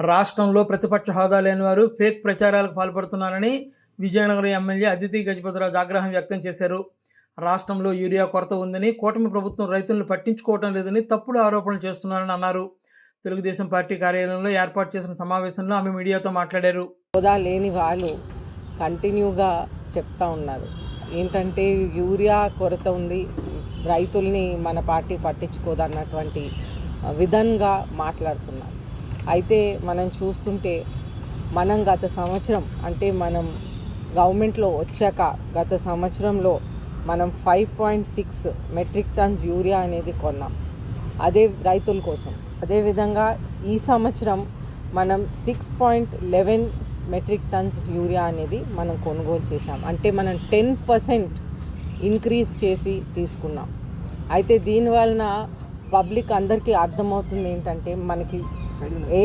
రాష్ట్రంలో ప్రతిపక్ష హోదా లేని వారు ఫేక్ ప్రచారాలకు పాల్పడుతున్నారని విజయనగరం ఎమ్మెల్యే అదితి గజపతిరాజు ఆగ్రహం వ్యక్తం చేశారు. రాష్ట్రంలో యూరియా కొరత ఉందని కూటమి ప్రభుత్వం రైతులను పట్టించుకోవటం లేదని తప్పుడు ఆరోపణలు చేస్తున్నారని అన్నారు. తెలుగుదేశం పార్టీ కార్యాలయంలో ఏర్పాటు చేసిన సమావేశంలో ఆమె మీడియాతో మాట్లాడారు. హోదా లేని వాళ్ళు కంటిన్యూగా చెప్తా ఉన్నారు. ఏంటంటే యూరియా కొరత ఉంది రైతుల్ని మన పార్టీ పట్టించుకోదన్నటువంటి విధంగా మాట్లాడుతున్నారు. అయితే మనం చూస్తుంటే మనం గత సంవత్సరం అంటే మనం గవర్నమెంట్లో వచ్చాక గత సంవత్సరంలో మనం five point six metric tons urea అనేది కొన్నాం. అదే రైతుల కోసం. అదేవిధంగా ఈ సంవత్సరం మనం six point eleven metric tons urea అనేది మనం కొనుగోలు చేసాం అంటే మనం టెన్ పర్సెంట్ ఇంక్రీజ్ చేసి తీసుకున్నాం. అయితే దీనివలన పబ్లిక్ అందరికీ అర్థమవుతుంది ఏంటంటే మనకి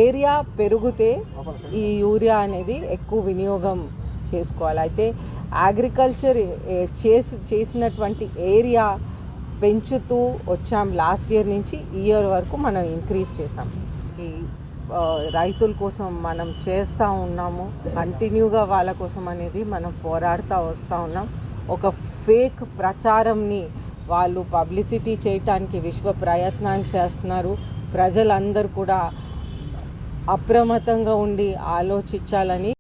ఏరియా పెరిగితే ఈ యూరియా అనేది ఎక్కువ వినియోగం చేసుకోవాలి. అయితే అగ్రికల్చర్ చేసి చేసినటువంటి ఏరియా పెంచుతూ వచ్చాం లాస్ట్ ఇయర్ నుంచి ఇయర్ వరకు మనం ఇంక్రీజ్ చేసాం ఈ రైతుల కోసం మనం చేస్తూ ఉన్నాము. కంటిన్యూగా వాళ్ళ కోసం అనేది మనం పోరాడుతూ వస్తూ ఉన్నాం. ఒక ఫేక్ ప్రచారంని వాళ్ళు పబ్లిసిటీ చేయటానికి విశ్వ ప్రయత్నాలు చేస్తున్నారు. ప్రజలందరూ కూడా అప్రమత్తంగా ఉండి ఆలోచించాలని